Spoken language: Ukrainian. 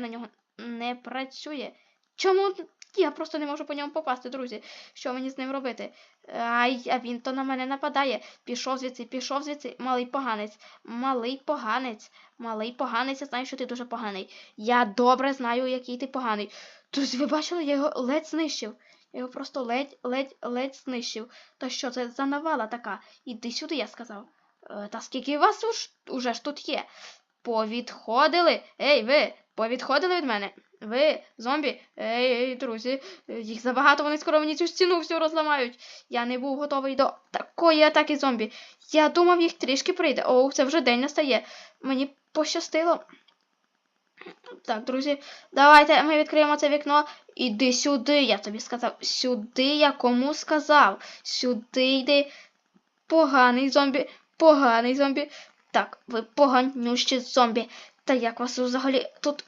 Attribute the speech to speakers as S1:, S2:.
S1: на нього не працює. Чому я просто не можу по ньому попасти, друзі? Що мені з ним робити? Ай, а він то на мене нападає. Пішов звідси, пішов звідси, малий поганець, малий поганець, малий поганець, я знаю, що ти дуже поганий. Я добре знаю, який ти поганий. Друзі, ви бачили, я його ледь знищив. Я його просто ледь, ледь, ледь знищив. Та що це за навала така? Іди сюди, я сказав. «Е, Та скільки вас уж уже ж тут є? Повідходили? Ей, ви, повідходили від мене? Ви, зомбі, ей, ей, друзі, їх забагато, вони скоро мені цю стіну всю розламають. Я не був готовий до такої атаки зомбі. Я думав, їх трішки прийде. О, це вже день настає. Мені пощастило. Так, друзі, давайте ми відкриємо це вікно. Іди сюди, я тобі сказав. Сюди я кому сказав. Сюди йди. Поганий зомбі, поганий зомбі. Так, ви поганющі зомбі. Та як вас взагалі тут